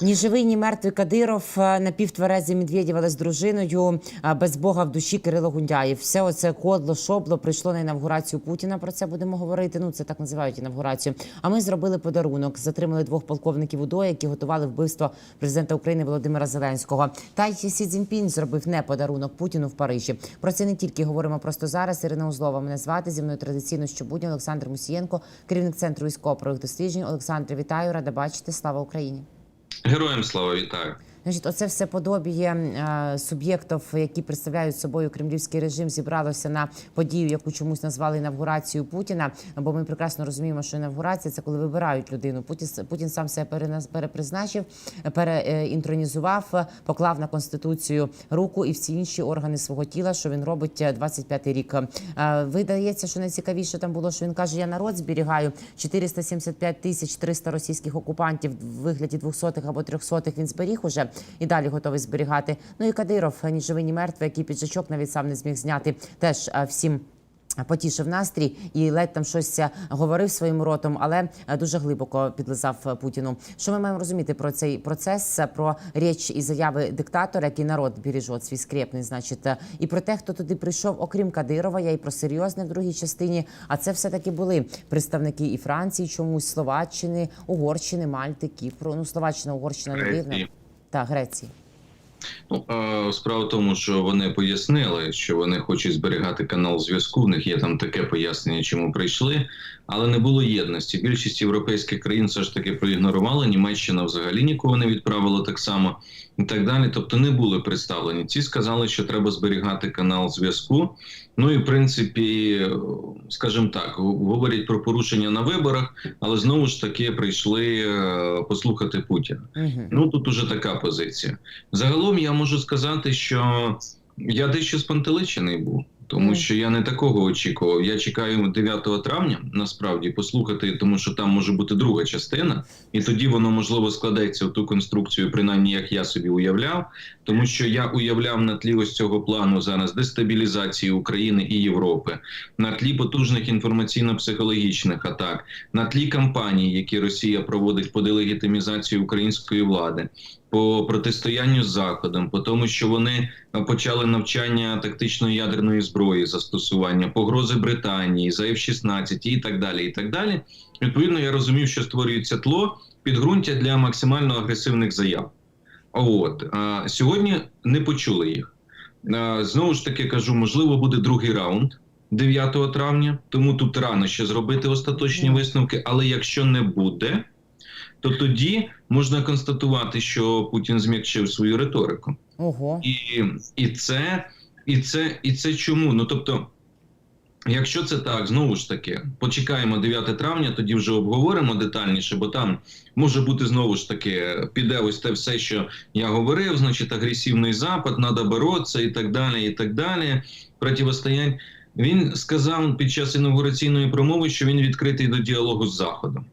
Ні живий, ні мертвий Кадиров, е, напівтверезий Медведєв, але з дружиною, е, без Бога в душі Кирило Гундяєв. Все оце кодло, шобло прийшло на інавгурацію Путіна. Про це будемо говорити. Ну це так називають інавгурацію. А ми зробили подарунок. Затримали двох полковників УДО, які готували вбивство президента України Володимира Зеленського. Та й Сі Цзіньпінь зробив не подарунок Путіну в Парижі. Про це не тільки говоримо просто зараз. Ірина Узлова мене звати зі мною традиційно щобудня Олександр Мусієнко, керівник центру військово-правових досліджень. Олександр, вітаю, рада бачити. Слава Україні. Героям слава вітаю. Значить, оце все подобіє е, суб'єктів, які представляють собою кремлівський режим, зібралося на подію, яку чомусь назвали інавгурацією Путіна. Бо ми прекрасно розуміємо, що інавгурація це коли вибирають людину. Путін Путін сам себе перепризначив, переінтронізував, поклав на конституцію руку і всі інші органи свого тіла, що він робить е, 25-й рік. Е, Видається, що найцікавіше там було, що він каже: я народ зберігаю 475 тисяч 300 російських окупантів в вигляді 200-х або 300-х Він зберіг уже і далі готовий зберігати. Ну і Кадиров, ні живий, ні мертвий, який піджачок навіть сам не зміг зняти, теж е, всім. Потішив настрій і ледь там щось е, говорив своїм ротом, але е, дуже глибоко підлизав е, Путіну. Що ми маємо розуміти про цей процес, е, про річ і заяви диктатора, який народ бережет свій скрепний, значить, е, і про те, хто туди прийшов, окрім Кадирова, я і про серйозне в другій частині. А це все таки були представники і Франції, чомусь Словаччини, Угорщини, Мальти, Кіпру. Ну Словаччина, Угорщина не дивно. Та Греції. Ну, справа в тому, що вони пояснили, що вони хочуть зберігати канал зв'язку. В них є там таке пояснення, чому прийшли, але не було єдності. Більшість європейських країн все ж таки проігнорували. Німеччина взагалі нікого не відправила так само і так далі. Тобто не були представлені. Ці сказали, що треба зберігати канал зв'язку. Ну і в принципі, скажімо так, говорять про порушення на виборах, але знову ж таки прийшли е, послухати Путіна. Ну тут уже така позиція. Загалом я можу сказати, що я дещо спантеличений був, тому що я не такого очікував. Я чекаю 9 травня насправді послухати, тому що там може бути друга частина, і тоді воно можливо складеться в ту конструкцію, принаймні як я собі уявляв. Тому що я уявляв на тлі ось цього плану зараз дестабілізації України і Європи, на тлі потужних інформаційно-психологічних атак, на тлі кампаній, які Росія проводить по делегітимізації української влади, по протистоянню з Заходом, по тому, що вони е, почали навчання тактичної ядерної зброї застосування, погрози Британії, за F-16 і так далі. І так далі. Відповідно, я розумів, що створюється тло підґрунтя для максимально агресивних заяв. От а, сьогодні не почули їх. А, знову ж таки кажу, можливо, буде другий раунд 9 травня, тому тут рано ще зробити остаточні висновки. Але якщо не буде, то тоді можна констатувати, що Путін зм'якшив свою риторику. Ого. І, і це, і це, і це чому? Ну тобто, якщо це так, знову ж таки, почекаємо 9 травня, тоді вже обговоримо детальніше, бо там може бути знову ж таки, піде ось те все, що я говорив, значить, агресивний запад, треба боротися і так далі, і так далі. Противостоянь. Він сказав під час інаугураційної промови, що він відкритий до діалогу з Заходом.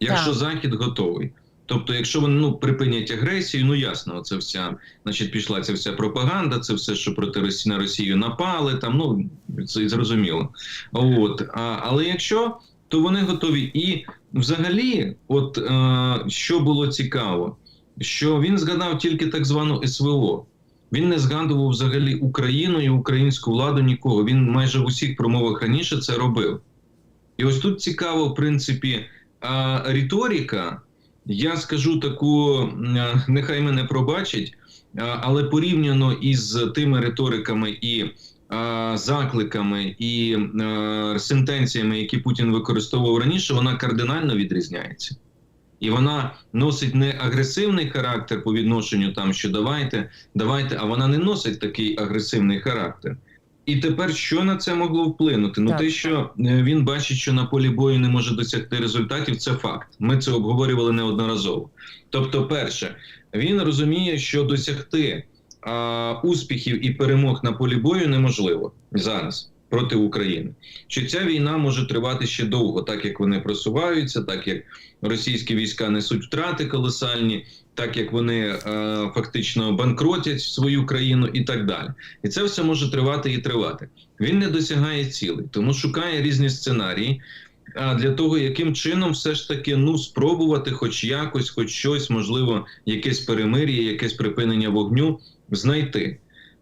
Якщо Так. Захід готовий. Тобто, якщо вони ну припинять агресію, ну ясно, це вся, значить, пішла ця вся пропаганда, це все, що проти Росії на Росію напали, там ну це зрозуміло. От а, але якщо то вони готові. І взагалі, от е, що було цікаво, що він згадав тільки так звану СВО. Він не згадував взагалі Україну і українську владу нікого. Він майже в усіх промовах раніше це робив. І ось тут цікаво, в принципі, а, риторика. Я скажу таку, е, нехай мене пробачать, а, але порівняно із тими риториками і закликами і е, сентенціями, які Путін використовував раніше, вона кардинально відрізняється. І вона носить не агресивний характер по відношенню там, що давайте, давайте, а вона не носить такий агресивний характер. І тепер що на це могло вплинути? Ну Так. те, що е, він бачить, що на полі бою не може досягти результатів, це факт. Ми це обговорювали неодноразово. Тобто, перше, він розуміє, що досягти а, успіхів і перемог на полі бою неможливо зараз проти України. Що ця війна може тривати ще довго, так як вони просуваються, так як російські війська несуть втрати колосальні, так як вони е, фактично банкротять свою країну і так далі. І це все може тривати і тривати. Він не досягає цілей, тому шукає різні сценарії. а для того, яким чином все ж таки ну спробувати, хоч якось, хоч щось, можливо, якесь перемир'я, якесь припинення вогню знайти.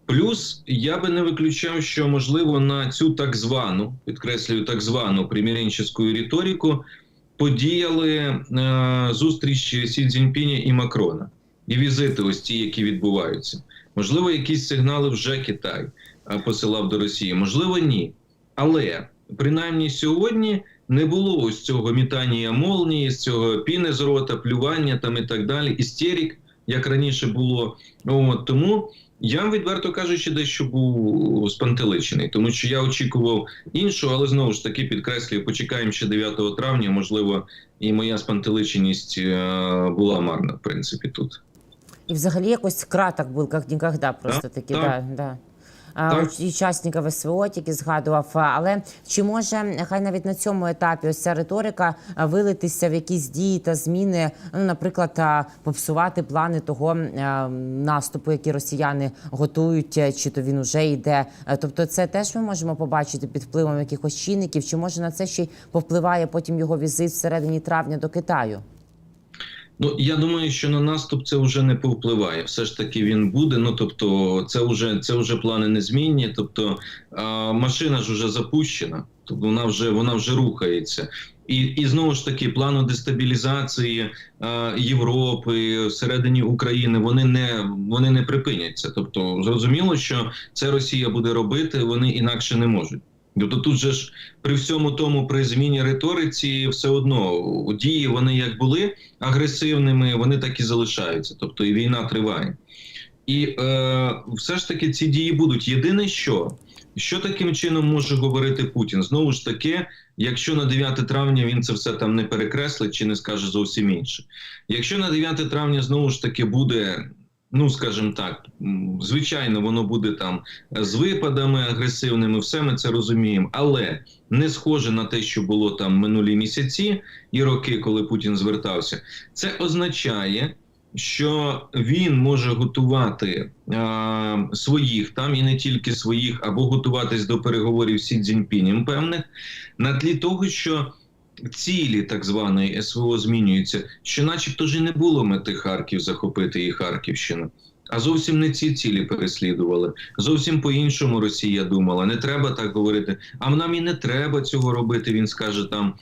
Плюс я би не виключав, що можливо на цю так звану, підкреслюю, так звану приміренческую риторику подіяли е, зустрічі Сі Цзіньпіня і Макрона і візити, ось ті, які відбуваються. Можливо, якісь сигнали вже Китай посилав до Росії, можливо, ні. Але принаймні сьогодні не було ось цього мітання молнії, з цього піни з рота, плювання там і так далі, істерік, як раніше було. От, тому я відверто кажучи, дещо був спантеличений, тому що я очікував іншого, але знову ж таки підкреслюю, почекаємо ще 9 травня. Можливо, і моя спантеличеність е, була марна, в принципі, тут. І взагалі якось краток був, як ніколи, просто таки, Да. да, да. Так. учасників СВО тільки згадував. Але чи може хай навіть на цьому етапі ось ця риторика вилитися в якісь дії та зміни, ну, наприклад, попсувати плани того наступу, який росіяни готують, е, чи то він уже йде. Е, Тобто, це теж ми можемо побачити під впливом якихось чинників, чи може на це ще й повпливає потім його візит всередині травня до Китаю? Ну я думаю, що на наступ це вже не повпливає. Все ж таки він буде. Ну тобто, це вже це вже плани незмінні. Тобто а, машина ж вже запущена, тобто вона вже вона вже рухається. І, і знову ж таки, плану дестабілізації а, Європи всередині України вони не вони не припиняться. Тобто, зрозуміло, що це Росія буде робити, вони інакше не можуть. Тобто тут же ж при всьому тому, при зміні риториці, все одно дії вони як були агресивними, вони так і залишаються. Тобто і війна триває. І е, все ж таки ці дії будуть. Єдине, що що таким чином може говорити Путін? Знову ж таки, якщо на 9 травня він це все там не перекреслить чи не скаже зовсім інше. Якщо на 9 травня знову ж таки буде. Ну, скажімо так, звичайно, воно буде там з випадами агресивними, все ми це розуміємо, але не схоже на те, що було там минулі місяці і роки, коли Путін звертався. Це означає, що він може готувати а, своїх там і не тільки своїх, або готуватись до переговорів з Сі Цзіньпінем певних на тлі того, що цілі так званої СВО змінюються, що, начебто, ж і не було мети Харків захопити і Харківщину. А зовсім не ці цілі переслідували. Зовсім по-іншому Росія думала. Не треба так говорити. А нам і не треба цього робити. Він скаже там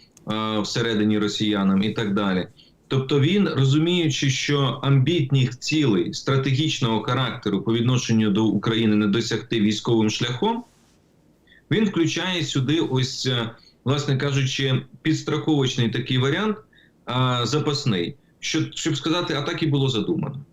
всередині росіянам і так далі. Тобто він, розуміючи, що амбітних цілей стратегічного характеру по відношенню до України не досягти військовим шляхом, він включає сюди ось, е, власне кажучи, підстраховочний такий варіант, а, запасний, що, щоб сказати, а так і було задумано.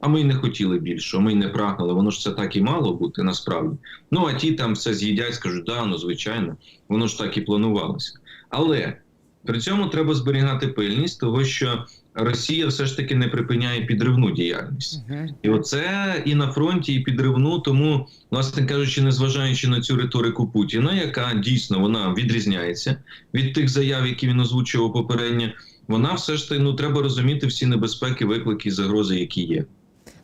А ми й не хотіли більше, ми й не прагнули. Воно ж це так і мало бути насправді. Ну а ті там все з'їдять, скажуть, да, ну звичайно, воно ж так і планувалося. Але при цьому треба зберігати пильність, того що Росія все ж таки не припиняє підривну діяльність. Угу. І оце і на фронті, і підривну. Тому, власне кажучи, незважаючи на цю риторику Путіна, яка дійсно вона відрізняється від тих заяв, які він озвучував попередньо, вона все ж таки ну треба розуміти всі небезпеки, виклики і загрози, які є.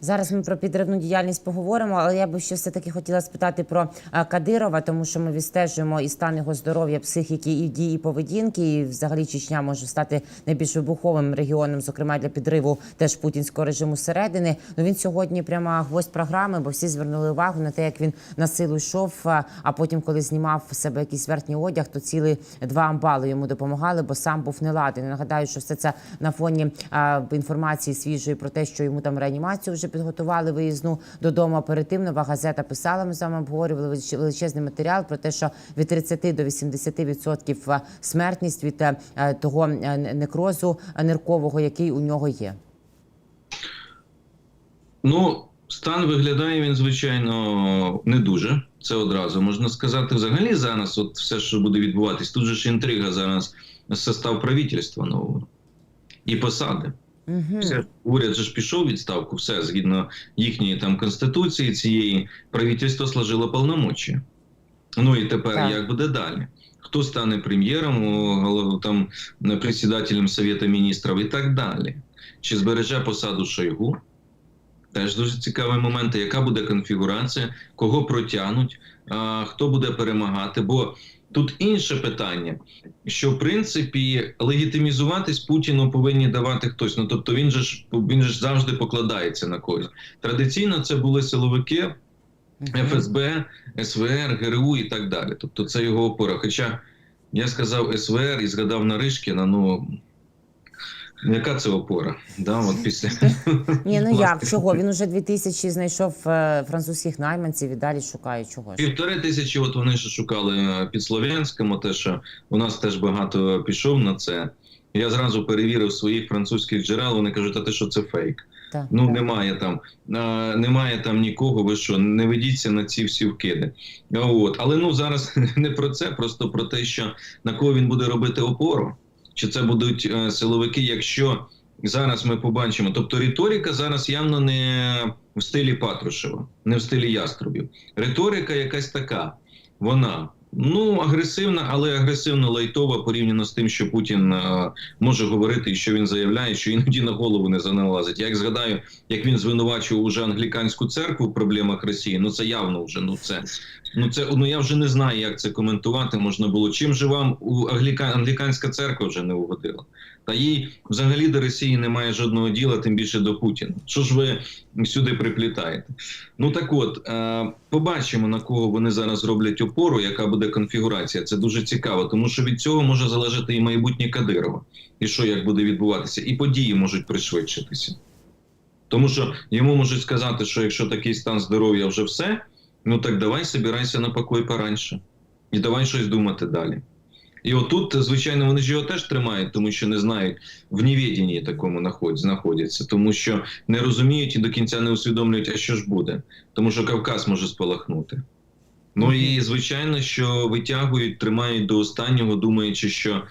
Зараз ми про підривну діяльність поговоримо, але я би ще все таки хотіла спитати про Кадирова, тому що ми відстежуємо і стан його здоров'я, психіки, і дії поведінки. І взагалі Чечня може стати найбільш вибуховим регіоном, зокрема для підриву теж путінського режиму зсередини. Ну він сьогодні прямо гвоздь програми, бо всі звернули увагу на те, як він на силу йшов. А а потім, коли знімав себе якийсь верхній одяг, то цілі два амбали йому допомагали, бо сам був неладний. Нагадаю, що все це на фоні а, інформації свіжої про те, що йому там реанімацію вже підготували виїзну додому. Нова газета писала. Ми з вами обговорювали величезний матеріал про те, що від 30 до 80% смертність від е, е, того е, некрозу ниркового, який у нього є. Ну, стан виглядає він, звичайно, не дуже. Це одразу можна сказати. Взагалі зараз, от все, що буде відбуватись, тут же ж інтрига зараз состав правительства нового і посади. Угу. Все, уряд же ж пішов відставку, все згідно їхньої там конституції цієї правительство сложило повномочі. Ну і тепер Так. як буде далі? Хто стане прем'єром, там председателем Совєта міністрів і так далі? Чи збереже посаду Шойгу? Теж дуже цікавий момент, яка буде конфігурація, кого протягнуть, хто буде перемагати. Бо Тут інше питання, що в принципі легітимізуватись Путіну повинні давати хтось. Ну тобто він же ж він же ж завжди покладається на когось. Традиційно це були силовики, ФСБ, СВР, ГРУ і так далі. Тобто це його опора. Хоча я сказав СВР і згадав Наришкіна, ну яка це опора? Да, от після... Ні, ну як чого? Він уже 2000 знайшов е, французьких найманців і далі шукає чого ж. Півтори тисячі, от вони ще шукали е, під Слов'янськом, те, що у нас теж багато пішов на це. Я зразу перевірив своїх французьких джерел. Вони кажуть, а те, що це фейк. Так. Ну немає там, е, немає там нікого. Ви що, не ведіться на ці всі вкиди. От, але ну зараз не про це, просто про те, що на кого він буде робити опору. Чи це будуть е, силовики, якщо зараз ми побачимо. Тобто риторика зараз явно не в стилі Патрушева, не в стилі яструбів. Риторика якась така. Вона ну агресивна, але агресивно лайтова порівняно з тим, що Путін е, може говорити і що він заявляє, що іноді на голову не заналазить. Я як згадаю, як він звинувачував уже англіканську церкву в проблемах Росії. Ну це явно вже ну це. Ну це ну я вже не знаю, як це коментувати можна було. Чим же вам у англіка, англіканська церква вже не угодила? Та їй взагалі до Росії немає жодного діла, тим більше до Путіна. Що ж ви сюди приплітаєте? Ну так от е, побачимо на кого вони зараз роблять опору, яка буде конфігурація. Це дуже цікаво, тому що від цього може залежати і майбутнє Кадирова, і що як буде відбуватися, і події можуть пришвидшитися. Тому що йому можуть сказати, що якщо такий стан здоров'я вже все, ну так давай собирайся на покой пораньше. І давай щось думати далі. І отут, звичайно, вони ж його теж тримають, тому що не знають в невіденні такому знаходяться, тому що не розуміють і до кінця не усвідомлюють, а що ж буде, тому що Кавказ може спалахнути. Ну і звичайно, що витягують, тримають до останнього, думаючи, що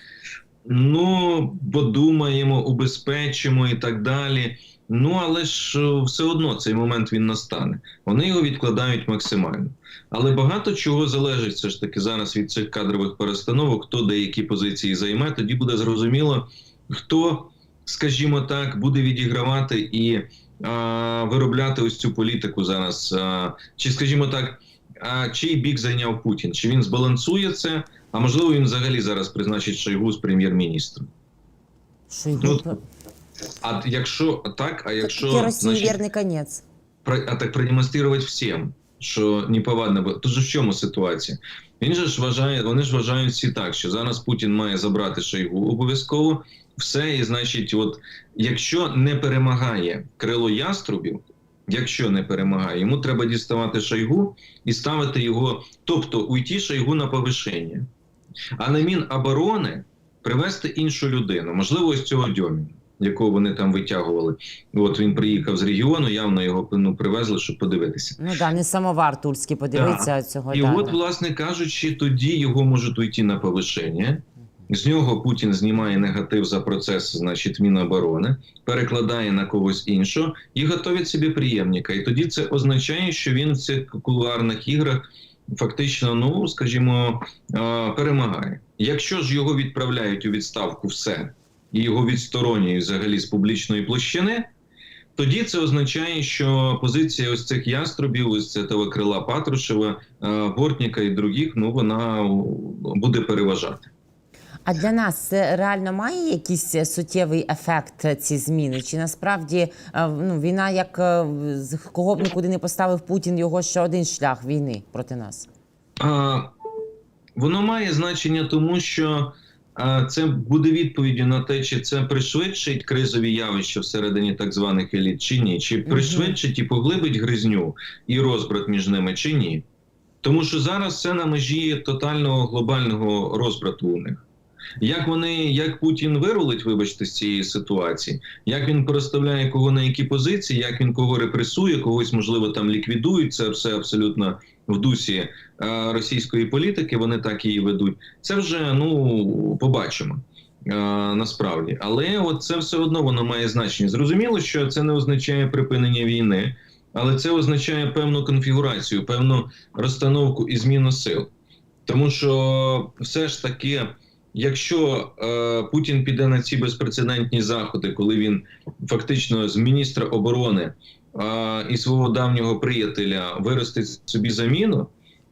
ну подумаємо, убезпечимо і так далі. Ну але ж е, все одно цей момент він настане. Вони його відкладають максимально. Але багато чого залежить все ж таки зараз від цих кадрових перестановок, хто деякі позиції займе, тоді буде зрозуміло, хто, скажімо так, буде відігравати і а, виробляти ось цю політику зараз. А, чи, скажімо так, а, чий бік зайняв Путін? Чи він збалансує це? А можливо, він взагалі зараз призначить Шойгу з прем'єр-міністром. Шойгу. Ну, А якщо так, а якщо Росії значить, вірний конець. про- а так продемонструвати всім, що неповадно було. Тож в чому ситуація? Він же ж вважає, вони ж вважають всі так, що зараз Путін має забрати Шойгу обов'язково. Все, і значить, от якщо не перемагає крило яструбів, якщо не перемагає, йому треба діставати Шойгу і ставити його, тобто уйти Шойгу на повишення. А на Міноборони привести іншу людину, можливо, ось цього Дьоміна, якого вони там витягували. От він приїхав з регіону, явно його ну, привезли, щоб подивитися. Ну да, не самовар тульський, подивиться цього. І да, от, власне кажучи, тоді його можуть уйти на повишення. З нього Путін знімає негатив за процес, значить, Міноборони, перекладає на когось іншого і готовить собі приємника. І тоді це означає, що він в цих кулуарних іграх фактично, ну скажімо, перемагає. Якщо ж його відправляють у відставку все і його відсторонюють взагалі з публічної площини. Тоді це означає, що позиція ось цих яструбів, ось цього крила Патрушева, е, Бортніка і других, ну вона буде переважати. А для нас це реально має якийсь е, суттєвий ефект е, ці зміни? Чи насправді е, ну, війна, як е, з- кого б нікуди не поставив Путін, його ще один шлях війни проти нас? А, воно має значення, тому що це буде відповіддю на те, чи це пришвидшить кризові явища всередині так званих еліт, чи ні, чи пришвидшить і поглибить гризню і розбрат між ними, чи ні. Тому що зараз це на межі тотального глобального розбрату у них. Як вони, як Путін вирулить, вибачте, з цієї ситуації, як він переставляє кого на які позиції, як він кого репресує, когось можливо там ліквідують. Це все абсолютно в дусі е, російської політики. Вони так її ведуть. Це вже ну побачимо. е, Насправді, але от це все одно воно має значення. Зрозуміло, що це не означає припинення війни, але це означає певну конфігурацію, певну розстановку і зміну сил. Тому що все ж таки, якщо е, Путін піде на ці безпрецедентні заходи, коли він фактично з міністра оборони е, і свого давнього приятеля виростить собі заміну,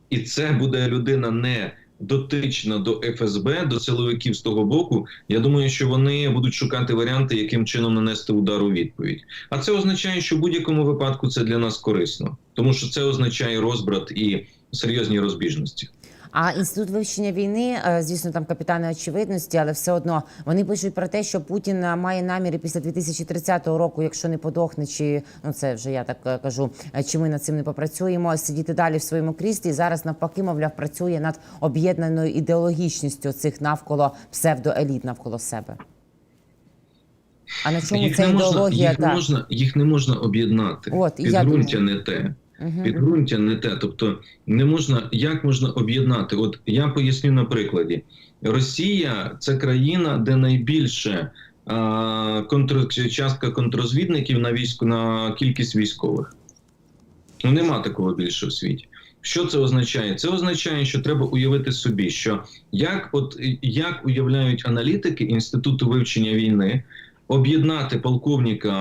і це буде людина не дотична до ФСБ, до силовиків з того боку, я думаю, що вони будуть шукати варіанти, яким чином нанести удар у відповідь. А це означає, що в будь-якому випадку це для нас корисно, тому що це означає розбрат і серйозні розбіжності. А інститут вивчення війни, е, звісно, там капітани очевидності, але все одно вони пишуть про те, що Путін е, має наміри після 2030 року, якщо не подохне, чи ну це вже я так е, кажу, чи ми над цим не попрацюємо, сидіти далі в своєму кріслі. І зараз навпаки, мовляв, працює над об'єднаною ідеологічністю цих навколо псевдоеліт навколо себе. А на чому Їх ця не, можна, ідеологія? їх, не можна, їх не можна об'єднати. От, і я думаю. не те. Підґрунтя не те. Тобто, не можна як можна об'єднати? От я поясню на прикладі: Росія це країна, де найбільше а, контр... частка контрозвідників на війську на кількість військових. Ну нема такого більше в світі. Що це означає? Це означає, що треба уявити собі, що як, от як уявляють аналітики інституту вивчення війни, об'єднати полковника,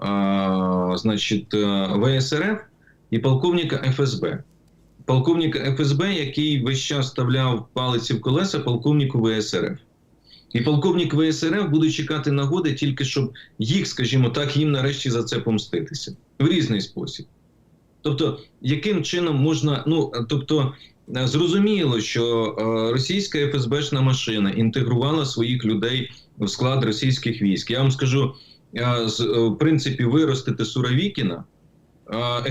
а, значить, е, ВСРФ і полковника ФСБ. Полковника ФСБ, який весь час вставляв палиці в колеса полковнику ВСРФ. І полковник ВСРФ буде чекати нагоди тільки щоб їх, скажімо так, їм нарешті за це помститися в різний спосіб. Тобто, яким чином можна, ну тобто, зрозуміло, що е, російська ФСБшна машина інтегрувала своїх людей в склад російських військ. Я вам скажу, е, е, в принципі, виростити Суровікіна,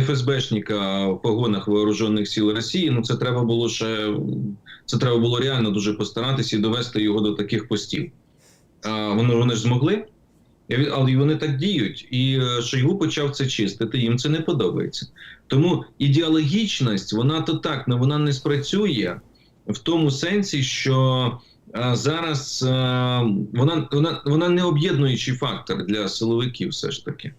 ФСБшника в погонах вооружених сил Росії. Ну це треба було ще це треба було реально дуже постаратися і довести його до таких постів. Вони, вони ж змогли, але вони так діють. І е, Шойгу почав це чистити. Їм це не подобається. Тому ідеологічність, вона то так, але вона не спрацює в тому сенсі, що е, зараз е, вона, вона, вона не об'єднуючий фактор для силовиків, все ж таки.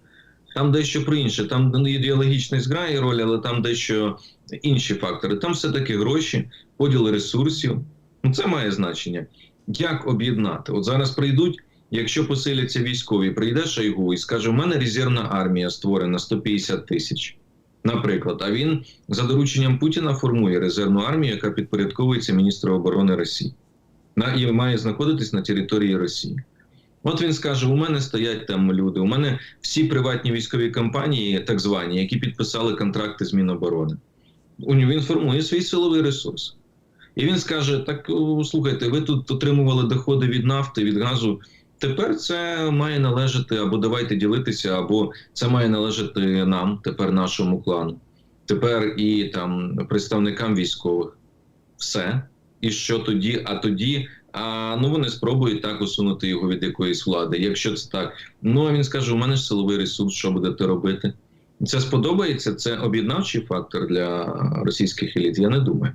Там дещо про інше. Там ідеологічність грає роль, але там дещо інші фактори. Там все-таки гроші, поділ ресурсів. Ну, це має значення. Як об'єднати? От зараз прийдуть, якщо посиляться військові, прийде Шойгу і скаже: у мене резервна армія створена 150 тисяч. Наприклад, а він за дорученням Путіна формує резервну армію, яка підпорядковується міністру оборони Росії на і має знаходитись на території Росії. От він скаже: у мене стоять там люди, у мене всі приватні військові компанії, так звані, які підписали контракти з Міноборони. Він формує свій силовий ресурс. І він скаже: так слухайте, ви тут отримували доходи від нафти, від газу. Тепер це має належати або давайте ділитися, або це має належати нам, тепер нашому клану, тепер і там представникам військових. Все. І що тоді? А тоді а, ну вони спробують так усунути його від якоїсь влади. Якщо це так, ну а він скаже: у мене ж силовий ресурс, що будете робити? Це сподобається. Це об'єднавчий фактор для російських еліт. Я не думаю.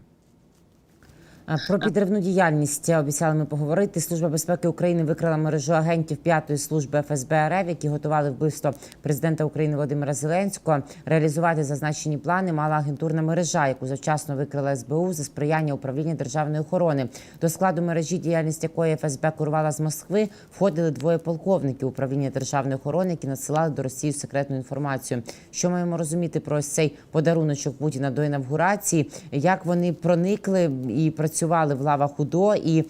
Про підривну діяльність обіцяли ми поговорити. Служба безпеки України викрила мережу агентів п'ятої служби ФСБ РФ, які готували вбивство президента України Володимира Зеленського. Реалізувати зазначені плани мала агентурна мережа, яку завчасно викрила СБУ за сприяння управління державної охорони. До складу мережі, діяльність якої ФСБ курувала з Москви, входили двоє полковників управління державної охорони, які надсилали до Росії секретну інформацію. Що маємо розуміти про ось цей подаруночок Путіна до інавгурації? Як вони проникли і працювали в лавах УДО і.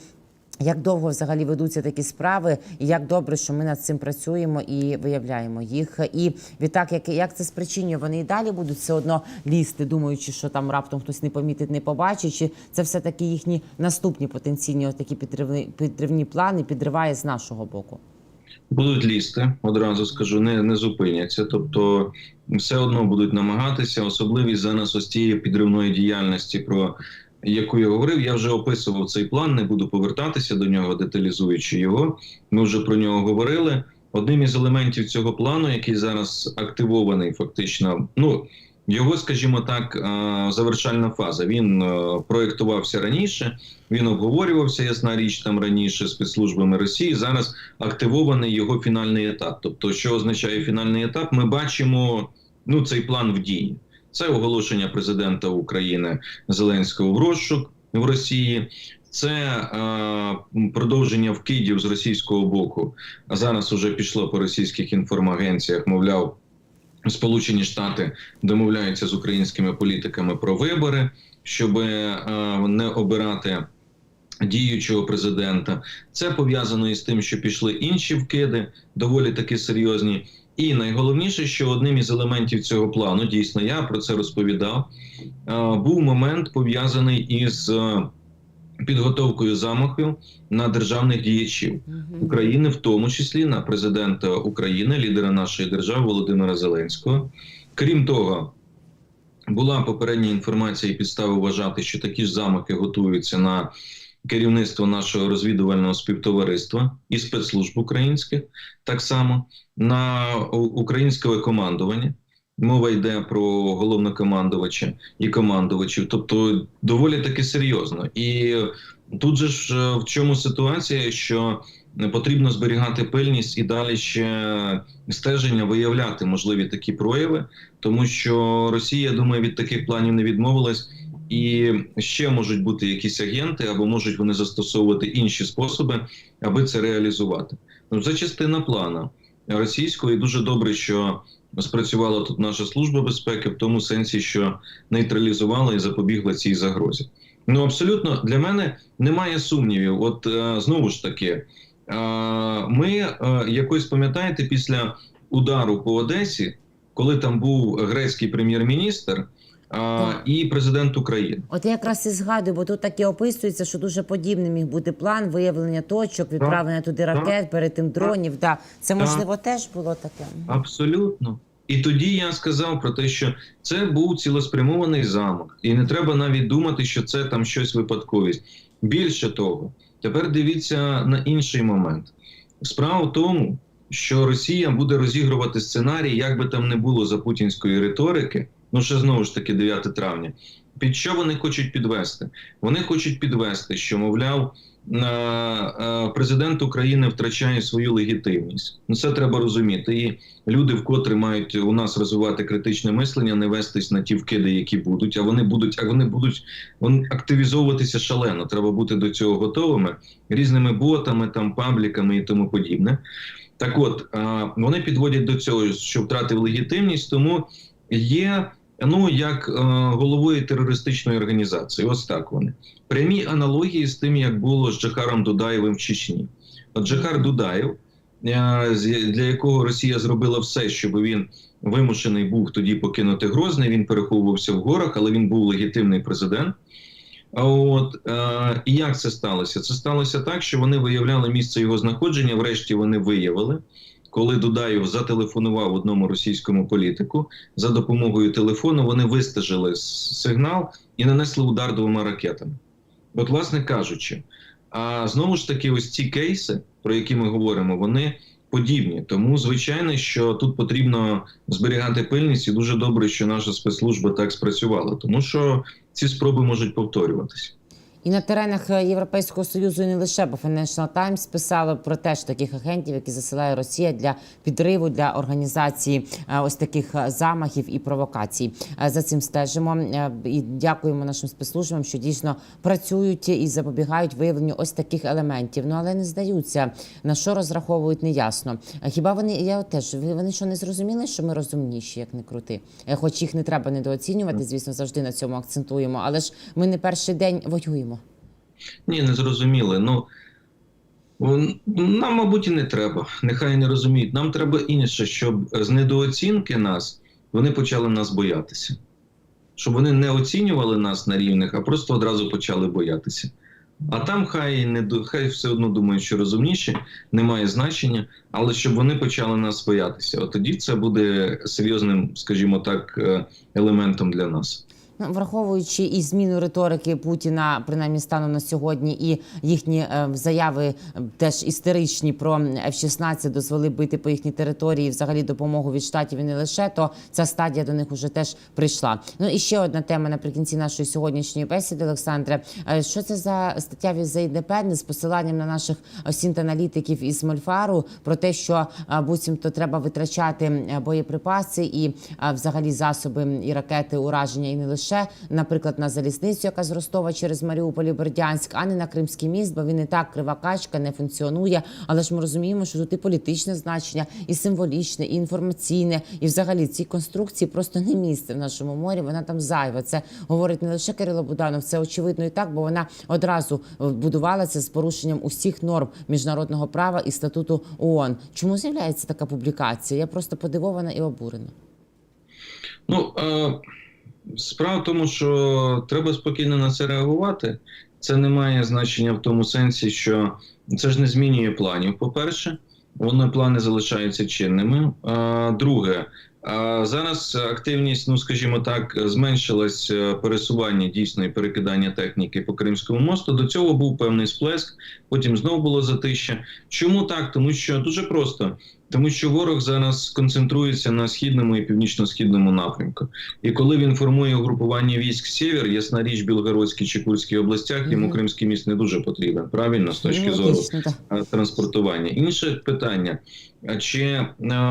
Як довго взагалі ведуться такі справи, і як добре, що ми над цим працюємо і виявляємо їх. І відтак, як, як це спричинює, вони і далі будуть все одно лізти, думаючи, що там раптом хтось не помітить, не побачить, чи це все таки їхні наступні потенційні такі підривні підривні плани підриває з нашого боку. Будуть лізти, одразу скажу, не, не зупиняться. Тобто, все одно будуть намагатися, особливість зараз ось цієї підривної діяльності, про яку я говорив. Я вже описував цей план, не буду повертатися до нього, деталізуючи його. Ми вже про нього говорили. Одним із елементів цього плану, який зараз активований, фактично, ну його, скажімо так, завершальна фаза. Він проєктувався раніше, він обговорювався, ясна річ там раніше спецслужбами Росії. Зараз активований його фінальний етап. Тобто, що означає фінальний етап? Ми бачимо ну цей план в дії. Це оголошення президента України Зеленського в розшук в Росії. Це е, продовження вкидів з російського боку. А зараз уже пішло по російських інформагенціях. Мовляв, Сполучені Штати домовляються з українськими політиками про вибори, щоб е, не обирати діючого президента. Це пов'язано із тим, що пішли інші вкиди, доволі таки серйозні. І найголовніше, що одним із елементів цього плану, дійсно, я про це розповідав, був момент пов'язаний із е, підготовкою замахів на державних діячів України, в тому числі на президента України, лідера нашої держави Володимира Зеленського. Крім того, була попередня інформація і підстави вважати, що такі ж замахи готуються на керівництво нашого розвідувального співтовариства і спецслужб українських, так само на українське командування. Мова йде про головнокомандувача і командувачів, тобто доволі таки серйозно. І тут же ж е, в чому ситуація, що потрібно зберігати пильність і далі ще стеження, виявляти можливі такі прояви, тому що Росія, я думаю, від таких планів не відмовилась, і ще можуть бути якісь агенти, або можуть вони застосовувати інші способи, аби це реалізувати. Ну, це частина плану російського, і дуже добре, що спрацювала тут наша служба безпеки, в тому сенсі, що нейтралізувала і запобігла цій загрозі. Ну абсолютно для мене немає сумнівів. От е, знову ж таки, е, ми е, якось пам'ятаєте, після удару по Одесі, коли там був грецький прем'єр-міністр Так. і президент України. От я якраз і згадую, бо тут таке описується, що дуже подібним міг бути план виявлення точок, відправлення туди ракет, перед тим дронів. Да. Це Так. можливо теж було таке. Абсолютно. І тоді я сказав про те, що це був цілеспрямований замок, і не треба навіть думати, що це там щось випадковість. Більше того, тепер дивіться на інший момент. Справа в тому, що Росія буде розігрувати сценарій, як би там не було за путінської риторики. Ну ще знову ж таки 9 травня. Під що вони хочуть підвести? Вони хочуть підвести, що мовляв, е, е, президент України втрачає свою легітимність. Ну це треба розуміти. І люди, вкотре мають у нас розвивати критичне мислення, не вестись на ті вкиди, які будуть. А вони будуть, а вони будуть вони активізовуватися шалено. Треба бути до цього готовими різними ботами, там пабліками і тому подібне. Так, от вони підводять до цього, що втратив легітимність, тому є. Ну, як е, головою терористичної організації, ось так вони прямі аналогії з тим, як було з Джахаром Дудаєвим в Чечні. От Джахар Дудаєв, е, для якого Росія зробила все, щоб він вимушений був тоді покинути Грозний. Він переховувався в горах, але він був легітимний президент. От е, і як це сталося? Це сталося так, що вони виявляли місце його знаходження. Врешті вони виявили, коли Дудаєв зателефонував одному російському політику за допомогою телефону. Вони вистежили сигнал і нанесли удар двома ракетами. От, власне кажучи, а знову ж таки, ось ці кейси, про які ми говоримо, вони подібні. Тому, звичайно, що тут потрібно зберігати пильність, і дуже добре, що наша спецслужба так спрацювала, тому що ці спроби можуть повторюватися. І на теренах е, Європейського союзу і не лише, бо Financial Times писало про теж таких агентів, які засилає Росія для підриву для організації е, ось таких е, замахів і провокацій. За цим стежимо і дякуємо нашим спецслужбам, що дійсно працюють і запобігають виявленню ось таких елементів. Ну але не здаються на що розраховують, неясно. Хіба вони я теж вони що не зрозуміли, що ми розумніші, як не крути? Хоч їх не треба недооцінювати, звісно, завжди на цьому акцентуємо. Але ж ми не перший день воюємо. Ні, не зрозуміли. Ну нам, мабуть, і не треба. Нехай не розуміють. Нам треба інше, щоб з недооцінки нас вони почали нас боятися. Щоб вони не оцінювали нас на рівних, а просто одразу почали боятися. А там хай не хай все одно думають, що розумніші, немає значення, але щоб вони почали нас боятися. От тоді це буде серйозним, скажімо так, е, елементом для нас. Враховуючи і зміну риторики Путіна, принаймні станом на сьогодні, і їхні е, заяви е, теж істеричні про F-16 дозволи бити по їхній території, взагалі допомогу від штатів і не лише, то ця стадія до них уже теж прийшла. Ну і ще одна тема наприкінці нашої сьогоднішньої бесіди, Олександре. Е, Що це за стаття від The з посиланням на наших сінт-аналітиків із Мольфару про те, що буцімто треба витрачати боєприпаси і взагалі засоби і ракети ураження, і не лише лише, наприклад, на залізницю, яка з Ростова через Маріуполь і Бердянськ, а не на Кримський міст, бо він і так крива качка, не функціонує. Але ж ми розуміємо, що тут і політичне значення, і символічне, і інформаційне, і взагалі цій конструкції просто не місце в нашому морі. Вона там зайва. Це говорить не лише Кирило Буданов, це очевидно і так, бо вона одразу е, будувалася з порушенням усіх норм міжнародного права і статуту ООН. Чому з'являється така публікація? Я просто подивована і обурена. Ну, е, справа в тому, що треба спокійно на це реагувати. Це не має значення в тому сенсі, що це ж не змінює планів. По-перше, вони плани залишаються чинними. А, друге, зараз активність, ну скажімо так, зменшилась е, пересування дійсно і перекидання техніки по Кримському мосту. До цього був певний сплеск, потім знову було затища. Чому так? Тому що дуже просто. Тому що ворог зараз концентрується на східному і північно-східному напрямку. І коли він формує угрупування військ Сєвєр, ясна річ, Білгородській чи Курській областях, йому Кримський міст не дуже потрібен. Правильно, з точки Ну, зору так. транспортування. Інше питання: чи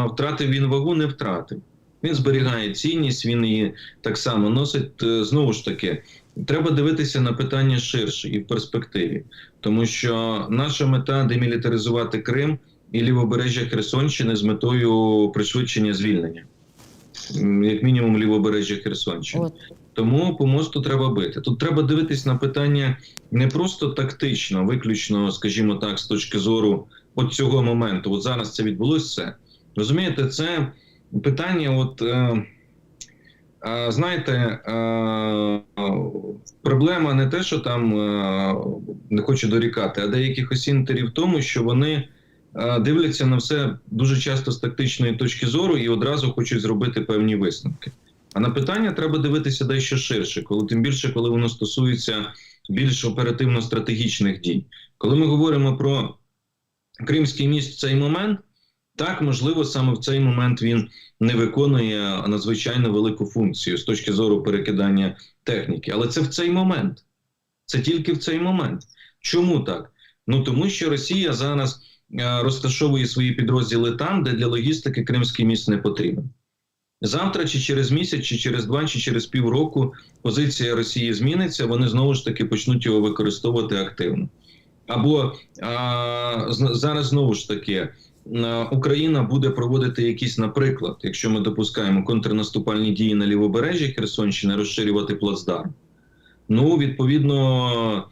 втратив він вагу, не втратив. Він зберігає цінність, він її так само носить. Е, Знову ж таки, треба дивитися на питання ширше і в перспективі, тому що наша мета демілітаризувати Крим і лівобережжя Херсонщини з метою пришвидшення звільнення, як мінімум, лівобережжя Херсонщини. От Тому по мосту треба бити. Тут треба дивитись на питання не просто тактично, виключно, скажімо так, з точки зору от цього моменту. От зараз це відбулося. Це розумієте, це питання, от. Е, е, Знаєте, е, проблема не те, що там е, не хочу дорікати, а деяких осінтерів в тому, що вони дивляться на все дуже часто з тактичної точки зору і одразу хочуть зробити певні висновки. А на питання треба дивитися дещо ширше, коли тим більше, коли воно стосується більш оперативно-стратегічних дій. Коли ми говоримо про Кримський міст в цей момент, так можливо, саме в цей момент він не виконує надзвичайно велику функцію з точки зору перекидання техніки. Але це в цей момент. Це тільки в цей момент. Чому так? Ну тому що Росія зараз е, розташовує свої підрозділи там, де для логістики Кримський міст не потрібен. Завтра, чи через місяць, чи через два, чи через півроку позиція Росії зміниться, вони знову ж таки почнуть його використовувати активно. Або а, зараз знову ж таки Україна буде проводити якісь, наприклад, якщо ми допускаємо контрнаступальні дії на лівобережжі Херсонщини, розширювати плацдарм. Ну, відповідно,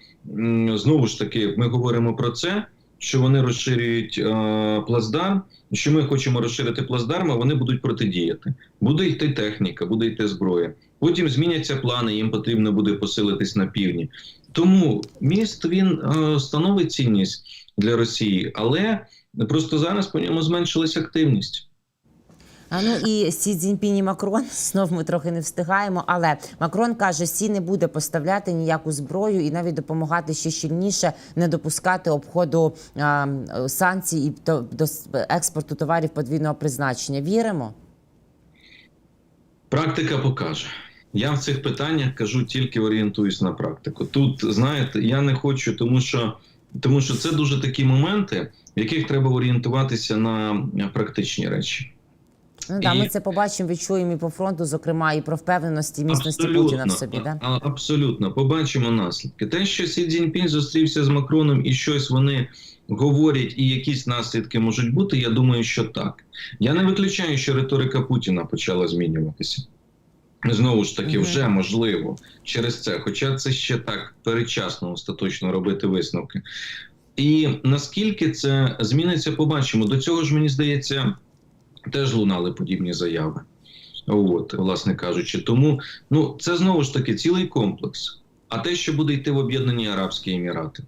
знову ж таки, ми говоримо про це, що вони розширюють е, плацдарм, що ми хочемо розширити плацдарм, а вони будуть протидіяти. Буде йти техніка, буде йти зброя. Потім зміняться плани, їм потрібно буде посилитись на півдні. Тому міст він е, становить цінність для Росії, але просто зараз по ньому зменшилась активність. А ну і Сі Цзіньпінь і Макрон знов ми трохи не встигаємо. Але Макрон каже, Сі не буде поставляти ніяку зброю і навіть допомагати ще щільніше не допускати обходу а, санкцій і до, до експорту товарів подвійного призначення. Віримо? Практика покаже. Я в цих питаннях кажу тільки орієнтуюсь на практику. Тут знаєте, я не хочу, тому що тому що це дуже такі моменти, в яких треба орієнтуватися на практичні речі. Ну да, І- ми це побачимо, відчуємо і по фронту, зокрема, і про впевненості міцності Путіна в собі. Да? а- абсолютно. Побачимо наслідки. Те, що Сі Цзіньпінь зустрівся з Макроном і щось вони говорять, і якісь наслідки можуть бути, я думаю, що так. Я не виключаю, що риторика Путіна почала змінюватися. Знову ж таки, вже можливо через це, хоча це ще так передчасно остаточно робити висновки. І наскільки це зміниться, побачимо. До цього ж мені здається, теж лунали подібні заяви. От, власне кажучи, тому ну це знову ж таки цілий комплекс. А те, що буде йти в Об'єднані Арабські Емірати,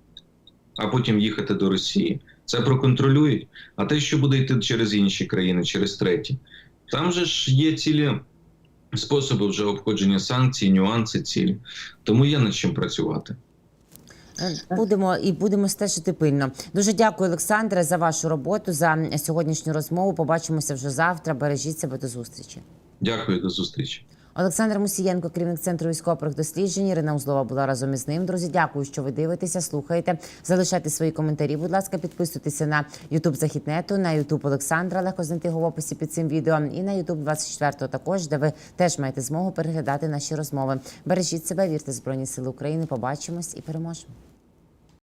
а потім їхати до Росії, це проконтролюють. А те, що буде йти через інші країни, через треті, там же ж є цілі способи вже обходження санкцій, нюанси, цілі. Тому є над чим працювати. Будемо і будемо стежити пильно. Дуже дякую, Олександре, за вашу роботу, за сьогоднішню розмову. Побачимося вже завтра. Бережіть себе до зустрічі. Дякую, до зустрічі. Олександр Мусієнко, керівник центру військових досліджень. Ірина Узлова була разом із ним. Друзі, дякую, що ви дивитеся, слухаєте. Залишайте свої коментарі. Будь ласка, підписуйтеся на Ютуб Західнету, на Ютуб Олександра. Легко знайти його в описі під цим відео. І на Ютуб 24 також, де ви теж маєте змогу переглядати наші розмови. Бережіть себе, вірте в Збройні Сили України. Побачимось і переможемо.